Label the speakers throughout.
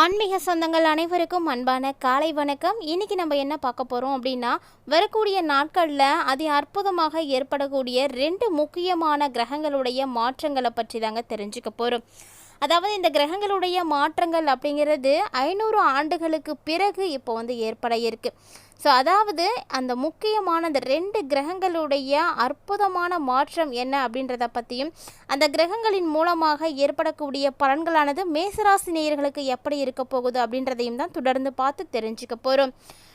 Speaker 1: ஆன்மீக சொந்தங்கள் அனைவருக்கும் அன்பான காலை வணக்கம். இன்னைக்கு நம்ம என்ன பார்க்க போகிறோம் அப்படின்னா வரக்கூடிய நாட்களில் அதி அற்புதமாக ஏற்படக்கூடிய ரெண்டு முக்கியமான கிரகங்களுடைய மாற்றங்களை பற்றி தாங்க தெரிஞ்சுக்க போகிறோம் அதாவது இந்த கிரகங்களுடைய மாற்றங்கள் அப்படிங்கிறது ஐநூறு ஆண்டுகளுக்கு பிறகு இப்போ வந்து ஏற்பட இருக்கு. ஸோ அதாவது அந்த முக்கியமான அந்த ரெண்டு கிரகங்களுடைய அற்புதமான மாற்றம் என்ன அப்படின்றத பற்றியும் அந்த கிரகங்களின் மூலமாக ஏற்படக்கூடிய பலன்களானது மேசராசி நேயர்களுக்கு எப்படி இருக்க போகுது அப்படின்றதையும் தான் தொடர்ந்து பார்த்து தெரிஞ்சுக்க போகிறோம்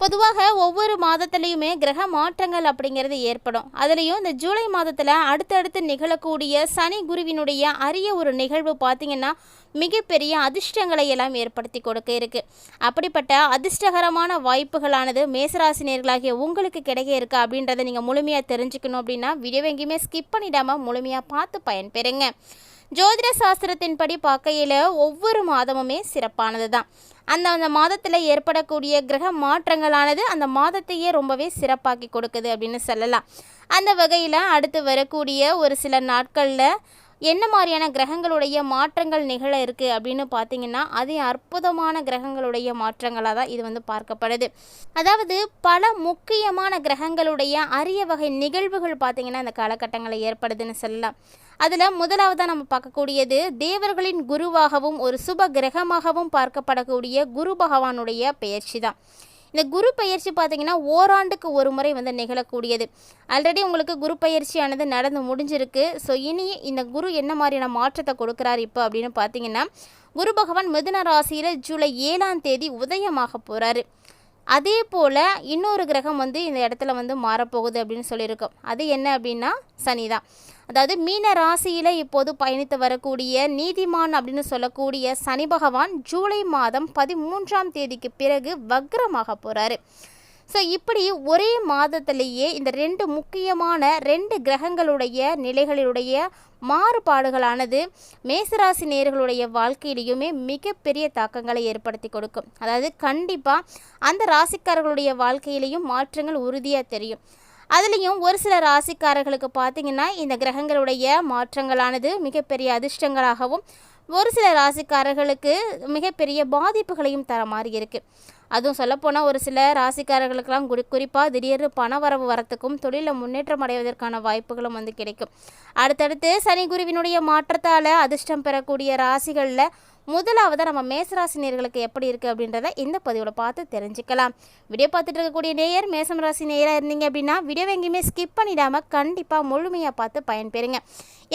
Speaker 1: பொதுவாக ஒவ்வொரு மாதத்துலேயுமே கிரக மாற்றங்கள் அப்படிங்கிறது ஏற்படும். அதுலேயும் இந்த ஜூலை மாதத்தில் அடுத்தடுத்து நிகழக்கூடிய சனி குருவினுடைய அரிய ஒரு நிகழ்வு பார்த்திங்கன்னா மிகப்பெரிய அதிர்ஷ்டங்களை எல்லாம் ஏற்படுத்தி கொடுக்க இருக்குது அப்படிப்பட்ட அதிர்ஷ்டகரமான வாய்ப்புகளானது மேசராசினியர்களாகிய உங்களுக்கு கிடைக்க இருக்கா அப்படின்றத நீங்கள் முழுமையாக தெரிஞ்சுக்கணும் அப்படின்னா வீடியோ எங்கேயுமே ஸ்கிப் பண்ணிடாமல் முழுமையாக பார்த்து பயன்பெறுங்க. ஜோதிட சாஸ்திரத்தின்படி பார்க்கையில் ஒவ்வொரு மாதமுமே சிறப்பானது தான் அந்த அந்த மாதத்தில் ஏற்படக்கூடிய கிரக மாற்றங்களானது அந்த மாதத்தையே ரொம்பவே சிறப்பாக்கி கொடுக்குது அப்படின்னு சொல்லலாம். அந்த வகையில் அடுத்து வரக்கூடிய ஒரு சில நாட்களில் என்ன மாதிரியான கிரகங்களுடைய மாற்றங்கள் நிகழ இருக்குது அப்படின்னு பார்த்தீங்கன்னா அதே அற்புதமான கிரகங்களுடைய மாற்றங்களாக தான் இது வந்து பார்க்கப்படுது. அதாவது பல முக்கியமான கிரகங்களுடைய அரிய வகை நிகழ்வுகள் பார்த்திங்கன்னா இந்த காலகட்டங்களில் ஏற்படுதுன்னு சொல்லலாம். அதில் முதலாவதாக நம்ம பார்க்கக்கூடியது தேவர்களின் குருவாகவும் ஒரு சுப கிரகமாகவும் பார்க்கப்படக்கூடிய குரு பகவானுடைய பெயர்ச்சி தான் இந்த குரு பயிற்சி பார்த்தீங்கன்னா ஓராண்டுக்கு ஒரு முறை வந்து நிகழக்கூடியது. ஆல்ரெடி உங்களுக்கு குரு பயிற்சியானது நடந்து முடிஞ்சிருக்கு. ஸோ இனி இந்த குரு என்ன மாதிரியான மாற்றத்தை கொடுக்குறாரு இப்போ அப்படின்னு பார்த்தீங்கன்னா குரு பகவான் மிதுன ராசியில் ஜூலை ஏழாம் தேதி உதயமாக போகிறாரு அதே போல் இன்னொரு கிரகம் வந்து இந்த இடத்துல வந்து மாறப்போகுது அப்படின்னு சொல்லியிருக்கோம். அது என்ன அப்படின்னா சனி தான். அதாவது மீன ராசியில் இப்போது பயணித்து வரக்கூடிய நீதிமான் அப்படின்னு சொல்லக்கூடிய சனி பகவான் ஜூலை மாதம் பதிமூன்றாம் தேதிக்கு பிறகு வக்ரமாக போகிறாரு ஸோ இப்படி ஒரே மாதத்திலேயே இந்த ரெண்டு முக்கியமான ரெண்டு கிரகங்களுடைய நிலைகளினுடைய மாறுபாடுகளானது மேசராசி நேர்களுடைய வாழ்க்கையிலையுமே மிகப்பெரிய தாக்கங்களை ஏற்படுத்தி கொடுக்கும். அதாவது கண்டிப்பாக அந்த ராசிக்காரர்களுடைய வாழ்க்கையிலையும் மாற்றங்கள் உறுதியாக தெரியும். அதுலேயும் ஒரு சில ராசிக்காரர்களுக்கு பார்த்திங்கன்னா இந்த கிரகங்களுடைய மாற்றங்களானது மிகப்பெரிய அதிர்ஷ்டங்களாகவும் ஒரு சில ராசிக்காரர்களுக்கு மிகப்பெரிய பாதிப்புகளையும் தர மாதிரி இருக்குது அதுவும் சொல்லப்போனால் ஒரு சில ராசிக்காரர்களுக்கெல்லாம் குறி குறிப்பாக திடீர்னு பண வரவு வரத்துக்கும் தொழிலில் முன்னேற்றம் அடைவதற்கான வாய்ப்புகளும் வந்து கிடைக்கும். அடுத்தடுத்து சனி குருவினுடைய மாற்றத்தால் அதிர்ஷ்டம் பெறக்கூடிய ராசிகளில் முதலாவது நம்ம மேசராசினியர்களுக்கு எப்படி இருக்குது அப்படின்றத இந்த பதிவில் பார்த்து தெரிஞ்சுக்கலாம். வீடியோ பார்த்துட்டு இருக்கக்கூடிய நேயர் மேசம் ராசி நேயராக இருந்தீங்க அப்படின்னா வீடியோ எங்கேயுமே ஸ்கிப் பண்ணிடாமல் கண்டிப்பாக முழுமையாக பார்த்து பயன்பெறுங்க.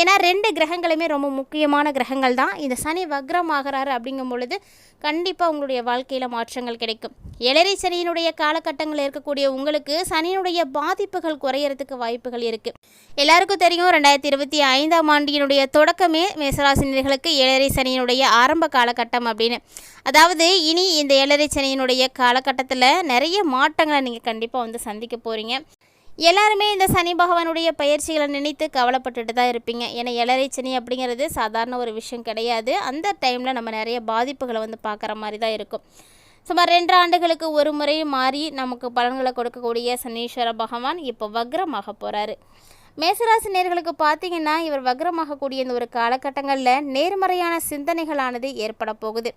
Speaker 1: ஏன்னா ரெண்டு கிரகங்களுமே ரொம்ப முக்கியமான கிரகங்கள் தான். இந்த சனி வக்ரம் ஆகிறாரு அப்படிங்கும் பொழுது கண்டிப்பாக உங்களுடைய வாழ்க்கையில் மாற்றங்கள் கிடைக்கும். எழரை சனியினுடைய காலகட்டங்களில் இருக்கக்கூடிய உங்களுக்கு சனியினுடைய பாதிப்புகள் குறையறதுக்கு வாய்ப்புகள் இருக்குது எல்லாருக்கும் தெரியும் ரெண்டாயிரத்தி இருபத்தி ஐந்தாம் ஆண்டினுடைய தொடக்கமே மேசராசினியர்களுக்கு ஏழரை சனியினுடைய ஆரம்ப காலகட்டம் அப்படின்னு. அதாவது இனி இந்த ஏழரை சனியினுடைய காலகட்டத்தில் நிறைய மாற்றங்களை நீங்கள் கண்டிப்பாக வந்து சந்திக்க போகிறீங்க எல்லாருமே இந்த சனி பகவானுடைய பயிற்சிகளை நினைத்து கவலைப்பட்டுட்டு தான் இருப்பீங்க. ஏன்னா இளரை சனி அப்படிங்கிறது சாதாரண ஒரு விஷயம் கிடையாது. அந்த டைமில் நம்ம நிறைய பாதிப்புகளை வந்து பார்க்குற மாதிரி தான் இருக்கும். சுமார் ரெண்டு ஆண்டுகளுக்கு ஒரு முறை மாறி நமக்கு பலன்களை கொடுக்கக்கூடிய சனீஸ்வர பகவான் இப்போ வக்ரமாக போகிறாரு மேசராசி நேர்களுக்கு பார்த்தீங்கன்னா இவர் வக்ரமாகக்கூடிய இந்த ஒரு காலகட்டங்களில் நேர்மறையான சிந்தனைகளானது ஏற்பட போகுது.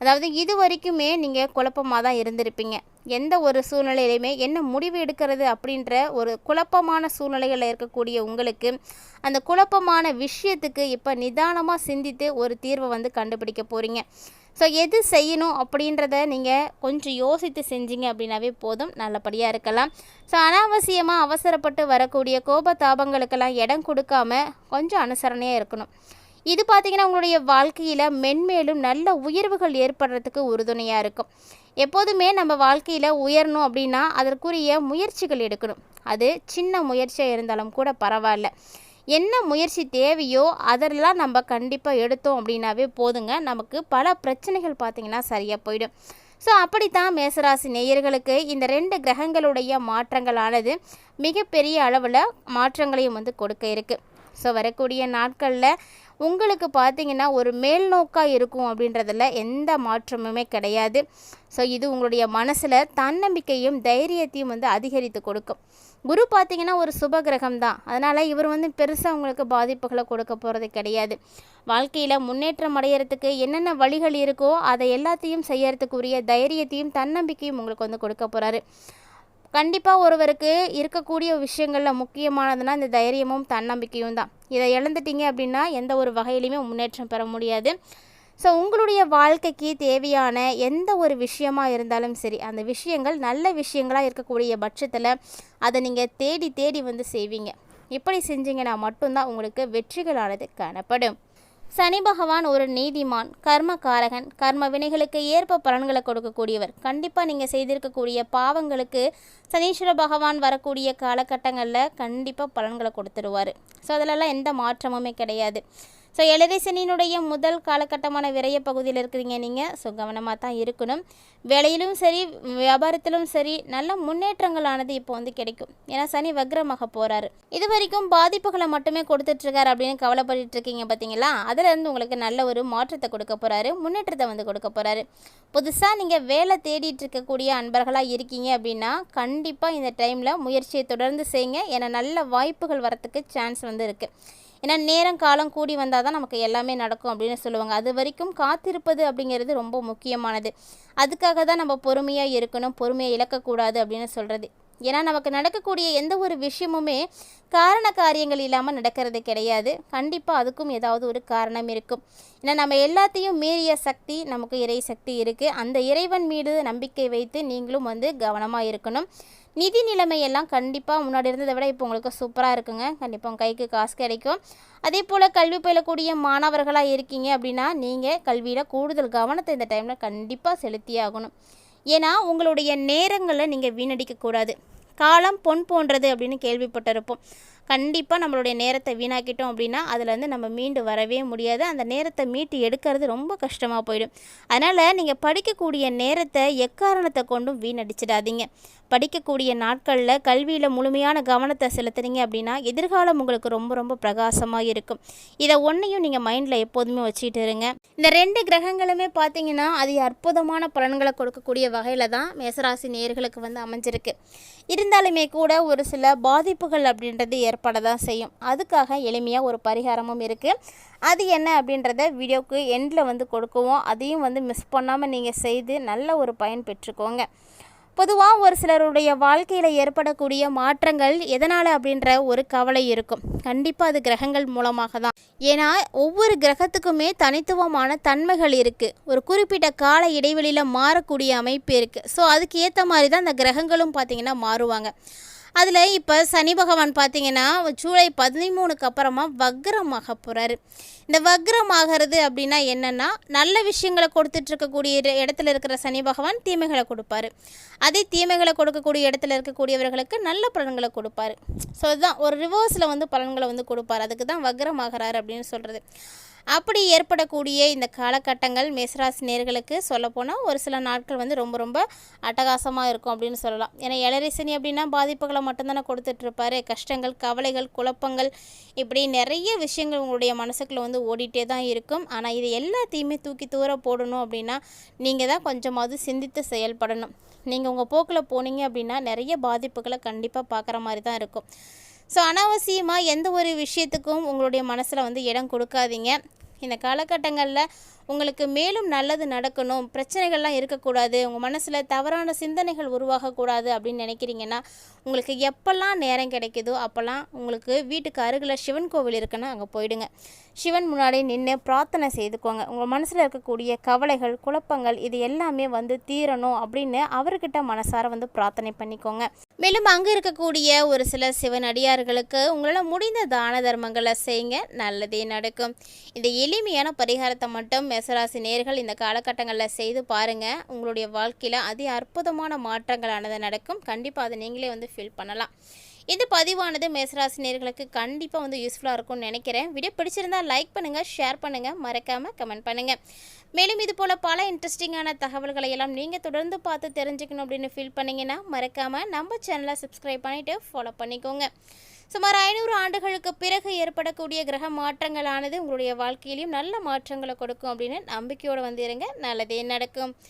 Speaker 1: அதாவது இது வரைக்குமே நீங்கள் குழப்பமாக தான் இருந்திருப்பீங்க. எந்த ஒரு சூழ்நிலையிலையுமே என்ன முடிவு எடுக்கிறது அப்படின்ற ஒரு குழப்பமான சூழ்நிலைகளில் இருக்கக்கூடிய உங்களுக்கு அந்த குழப்பமான விஷயத்துக்கு இப்போ நிதானமாக சிந்தித்து ஒரு தீர்வை வந்து கண்டுபிடிக்க போகிறீங்க ஸோ எது செய்யணும் அப்படின்றத நீங்கள் கொஞ்சம் யோசித்து செஞ்சீங்க அப்படின்னாவே போதும். நல்லபடியாக இருக்கலாம். ஸோ அனாவசியமாக அவசரப்பட்டு வரக்கூடிய கோபதாபங்களுக்கெல்லாம் இடம் கொடுக்காம கொஞ்சம் அனுசரணையாக இருக்கணும். இது பார்த்திங்கன்னா உங்களுடைய வாழ்க்கையில் மென்மேலும் நல்ல உயர்வுகள் ஏற்படுறதுக்கு உறுதுணையாக இருக்கும். எப்போதுமே நம்ம வாழ்க்கையில் உயரணும் அப்படின்னா அதற்குரிய முயற்சிகள் எடுக்கணும். அது சின்ன முயற்சியாக இருந்தாலும் கூட பரவாயில்ல. என்ன முயற்சி தேவையோ அதெல்லாம் நம்ம கண்டிப்பாக எடுத்தோம் அப்படின்னாவே போதுங்க. நமக்கு பல பிரச்சனைகள் பார்த்திங்கன்னா சரியாக போயிடும். ஸோ அப்படித்தான் மேசராசி நேயர்களுக்கு இந்த ரெண்டு கிரகங்களுடைய மாற்றங்களானது மிகப்பெரிய அளவில் மாற்றங்களையும் வந்து கொடுக்க இருக்குது ஸோ வரக்கூடிய நாட்களில் உங்களுக்கு பார்த்தீங்கன்னா ஒரு மேல்நோக்காக இருக்கும் அப்படின்றதுல எந்த மாற்றமுமே கிடையாது. ஸோ இது உங்களுடைய மனசில் தன்னம்பிக்கையும் தைரியத்தையும் வந்து அதிகரித்து கொடுக்கும். குரு பார்த்தீங்கன்னா ஒரு சுப கிரகம் தான். அதனால் இவர் வந்து பெருசாக உங்களுக்கு பாதிப்புகளை கொடுக்க போகிறது கிடையாது. வாழ்க்கையில் முன்னேற்றம் அடையிறதுக்கு என்னென்ன வழிகள் இருக்கோ அதை எல்லாத்தையும் செய்யறதுக்குரிய தைரியத்தையும் தன்னம்பிக்கையும் உங்களுக்கு வந்து கொடுக்க போகிறாரு கண்டிப்பாக ஒருவருக்கு இருக்கக்கூடிய விஷயங்களில் முக்கியமானதுன்னா இந்த தைரியமும் தன்னம்பிக்கையும் தான். இதை இழந்துட்டீங்க அப்படின்னா எந்த ஒரு வகையிலையுமே முன்னேற்றம் பெற முடியாது. ஸோ உங்களுடைய வாழ்க்கைக்கு தேவையான எந்த ஒரு விஷயமாக இருந்தாலும் சரி அந்த விஷயங்கள் நல்ல விஷயங்களாக இருக்கக்கூடிய பட்சத்தில் அதை நீங்கள் தேடி தேடி வந்து செய்வீங்க. இப்படி செஞ்சீங்கன்னா மட்டும்தான் உங்களுக்கு வெற்றிகளானது காணப்படும். சனி பகவான் ஒரு நீதிமான் கர்மகாரகன் கர்ம வினைகளுக்கு ஏற்ப பலன்களை கொடுக்கக்கூடியவர். கண்டிப்பாக நீங்கள் செய்திருக்கக்கூடிய பாவங்களுக்கு சனீஸ்வர பகவான் வரக்கூடிய காலகட்டங்களில் கண்டிப்பாக பலன்களை கொடுத்துருவார். ஸோ அதிலெல்லாம் எந்த மாற்றமுமே கிடையாது. ஸோ எலரிசனினுடைய முதல் காலகட்டமான விரைய பகுதியில் இருக்கிறீங்க நீங்கள் ஸோ கவனமாக தான் இருக்கணும். வேலையிலும் சரி வியாபாரத்திலும் சரி நல்ல முன்னேற்றங்களானது இப்போ வந்து கிடைக்கும். ஏன்னா சனி வக்ரமாக போகிறாரு இது வரைக்கும் பாதிப்புகளை மட்டுமே கொடுத்துட்ருக்காரு அப்படின்னு கவலைப்பட்டு இருக்கீங்க பார்த்தீங்களா? அதுலேருந்து உங்களுக்கு நல்ல ஒரு மாற்றத்தை கொடுக்க போகிறாரு முன்னேற்றத்தை வந்து கொடுக்க போகிறாரு புதுசாக நீங்கள் வேலை தேடிட்டு இருக்கக்கூடிய அன்பர்களாக இருக்கீங்க அப்படின்னா கண்டிப்பாக இந்த டைமில் முயற்சியை தொடர்ந்து செய்யுங்க. ஏன்னா நல்ல வாய்ப்புகள் வரத்துக்கு சான்ஸ் வந்து இருக்குது ஏன்னா நேரம் காலம் கூடி வந்தால் தான் நமக்கு எல்லாமே நடக்கும் அப்படின்னு சொல்லுவாங்க. அது வரைக்கும் காத்திருப்பது அப்படிங்கிறது ரொம்ப முக்கியமானது. அதுக்காக தான் நம்ம பொறுமையாக இருக்கணும் பொறுமையை இழக்கக்கூடாது அப்படின்னு சொல்கிறது ஏன்னா நமக்கு நடக்கக்கூடிய எந்த ஒரு விஷயமுமே காரண காரியங்கள் இல்லாமல் நடக்கிறது கிடையாது. கண்டிப்பாக அதுக்கும் ஏதாவது ஒரு காரணம் இருக்கும். ஏன்னா நம்ம எல்லாத்தையும் மீறிய சக்தி நமக்கு இறை சக்தி இருக்குது அந்த இறைவன் மீது நம்பிக்கை வைத்து நீங்களும் வந்து கவனமாக இருக்கணும். நிதி நிலைமையெல்லாம் கண்டிப்பாக முன்னாடி இருந்ததை விட இப்போ உங்களுக்கு சூப்பராக இருக்குங்க. கண்டிப்பாக உங்கள் கைக்கு காசு கிடைக்கும். அதே போல் கல்வி பயிலக்கூடிய மாணவர்களாக இருக்கீங்க அப்படின்னா நீங்கள் கல்வியில் கூடுதல் கவனத்தை இந்த டைமில் கண்டிப்பாக செலுத்தியாகணும் ஏன்னா உங்களுடைய நேரங்களை நீங்கள் வீணடிக்கக்கூடாது. காலம் பொன் போன்றது அப்படின்னு கேள்விப்பட்டிருப்போம். கண்டிப்பாக நம்மளுடைய நேரத்தை வீணாக்கிட்டோம் அப்படின்னா அதுலேருந்து நம்ம மீண்டு வரவே முடியாது. அந்த நேரத்தை மீட்டு எடுக்கிறது ரொம்ப கஷ்டமாக போயிடும். அதனால் நீங்கள் படிக்கக்கூடிய நேரத்தை எக்காரணத்தை கொண்டும் வீணடிச்சிடாதீங்க. படிக்கக்கூடிய நாட்களில் கல்வியில் முழுமையான கவனத்தை செலுத்துறீங்க அப்படின்னா எதிர்காலம் உங்களுக்கு ரொம்ப ரொம்ப பிரகாசமாக இருக்கும். இதை ஒன்றையும் நீங்கள் மைண்டில் எப்போதுமே வச்சுக்கிட்டு இருங்க. இந்த ரெண்டு கிரகங்களுமே பார்த்தீங்கன்னா அது அற்புதமான பலன்களை கொடுக்கக்கூடிய வகையில் தான் மேசராசி நேர்களுக்கு வந்து அமைஞ்சிருக்கு. இருந்தாலுமே கூட ஒரு சில பாதிப்புகள் அப்படின்றது ஏற்ப ஏற்பட தான் செய்யும். அதுக்காக எளிமையாக ஒரு பரிகாரமும் இருக்குது அது என்ன அப்படின்றத வீடியோவுக்கு எண்டில் வந்து கொடுக்குவோம். அதையும் வந்து மிஸ் பண்ணாமல் நீங்கள் செய்து நல்ல ஒரு பயன் பெற்றுக்கோங்க. பொதுவாக ஒரு சிலருடைய வாழ்க்கையில் ஏற்படக்கூடிய மாற்றங்கள் எதனால் அப்படின்ற ஒரு கவலை இருக்கும். கண்டிப்பாக அது கிரகங்கள் மூலமாக தான். ஏன்னா ஒவ்வொரு கிரகத்துக்குமே தனித்துவமான தன்மைகள் இருக்குது ஒரு குறிப்பிட்ட கால இடைவெளியில் மாறக்கூடிய அமைப்பு இருக்குது ஸோ அதுக்கு ஏற்ற மாதிரி தான் அந்த கிரகங்களும் பார்த்திங்கன்னா மாறுவாங்க. அதில் இப்போ சனி பகவான் பார்த்தீங்கன்னா ஜூலை பதிமூணுக்கு அப்புறமா வக்ரமாக போகிறாரு இந்த வக்ரமாகிறது அப்படின்னா என்னென்னா நல்ல விஷயங்களை கொடுத்துட்டு இருக்கக்கூடிய இடத்துல இருக்கிற சனி பகவான் தீமைகளை கொடுப்பாரு. அதே தீமைகளை கொடுக்கக்கூடிய இடத்துல இருக்கக்கூடியவர்களுக்கு நல்ல பலன்களை கொடுப்பாரு. ஸோ இதுதான். ஒரு ரிவர்ஸில் வந்து பலன்களை வந்து கொடுப்பாரு. அதுக்கு தான் வக்ரமாகிறாரு அப்படின்னு சொல்கிறது அப்படி ஏற்படக்கூடிய இந்த காலகட்டங்கள் மேசராசி நேர்களுக்கு சொல்லப்போனால் ஒரு சில நாட்கள் வந்து ரொம்ப ரொம்ப அட்டகாசமாக இருக்கும் அப்படின்னு சொல்லலாம். ஏன்னா எலரிசனி அப்படின்னா பாதிப்புகளை மட்டும்தானே கொடுத்துட்ருப்பாரு. கஷ்டங்கள் கவலைகள் குழப்பங்கள் இப்படி நிறைய விஷயங்கள் உங்களுடைய மனசுக்குள்ள வந்து ஓடிட்டே தான் இருக்கும். ஆனால் இது எல்லாத்தையுமே தூக்கி தூர போடணும் அப்படின்னா நீங்கள் தான் கொஞ்சமாவது சிந்தித்து செயல்படணும். நீங்கள் உங்கள் போக்கில் போனீங்க அப்படின்னா நிறைய பாதிப்புகளை கண்டிப்பாக பார்க்குற மாதிரி தான் இருக்கும். ஸோ அனாவசியமாக எந்த ஒரு விஷயத்துக்கும் உங்களுடைய மனசில் வந்து இடம் கொடுக்காதீங்க. இந்த காலகட்டங்களில் உங்களுக்கு மேலும் நல்லது நடக்கணும் பிரச்சனைகள்லாம் இருக்கக்கூடாது உங்கள் மனசில் தவறான சிந்தனைகள் உருவாகக்கூடாது அப்படின்னு நினைக்கிறீங்கன்னா உங்களுக்கு எப்போல்லாம் நேரம் கிடைக்குதோ அப்போல்லாம் உங்களுக்கு வீட்டுக்கு அருகில் சிவன் கோவில் இருக்குன்னா அங்கே போயிடுங்க. சிவன் முன்னாடி நின்று பிரார்த்தனை செய்துக்கோங்க. உங்கள் மனசில் இருக்கக்கூடிய கவலைகள் குழப்பங்கள் இது எல்லாமே வந்து தீரணும் அப்படின்னு அவர்கிட்ட மனசார வந்து பிரார்த்தனை பண்ணிக்கோங்க. மேலும் அங்கே இருக்கக்கூடிய ஒரு சில சிவனடியார்களுக்கு உங்களால் முடிந்த தான தர்மங்களை செய்யுங்க நல்லதே நடக்கும். இந்த எளிமையான பரிகாரத்தை மட்டும் மேசராசி நேர்கள் இந்த காலகட்டங்களில் செய்து பாருங்கள் உங்களுடைய வாழ்க்கையில் அதி அற்புதமான மாற்றங்களானது நடக்கும். கண்டிப்பாக அதை நீங்களே வந்து ஃபீல் பண்ணலாம். இந்த பதிவானது மேசராசி நேர்களுக்கு கண்டிப்பாக வந்து யூஸ்ஃபுல்லாக இருக்கும்னு நினைக்கிறேன். வீடியோ பிடிச்சிருந்தா லைக் பண்ணுங்கள் ஷேர் பண்ணுங்கள் மறக்காமல் கமெண்ட் பண்ணுங்கள் மேலும் இது போல் பல இன்ட்ரெஸ்டிங்கான தகவல்களை எல்லாம் நீங்கள் தொடர்ந்து பார்த்து தெரிஞ்சுக்கணும் அப்படின்னு ஃபீல் பண்ணிங்கன்னா மறக்காமல் நம்ம சேனலை சப்ஸ்கிரைப் பண்ணிவிட்டு ஃபாலோ பண்ணிக்கோங்க. சுமார் ஐநூறு ஆண்டுகளுக்கு பிறகு ஏற்படக்கூடிய கிரக மாற்றங்களானது உங்களுடைய வாழ்க்கையிலையும் நல்ல மாற்றங்களை கொடுக்கும் அப்படின்னு நம்பிக்கையோடு வந்துடுங்க நல்லதே நடக்கும்.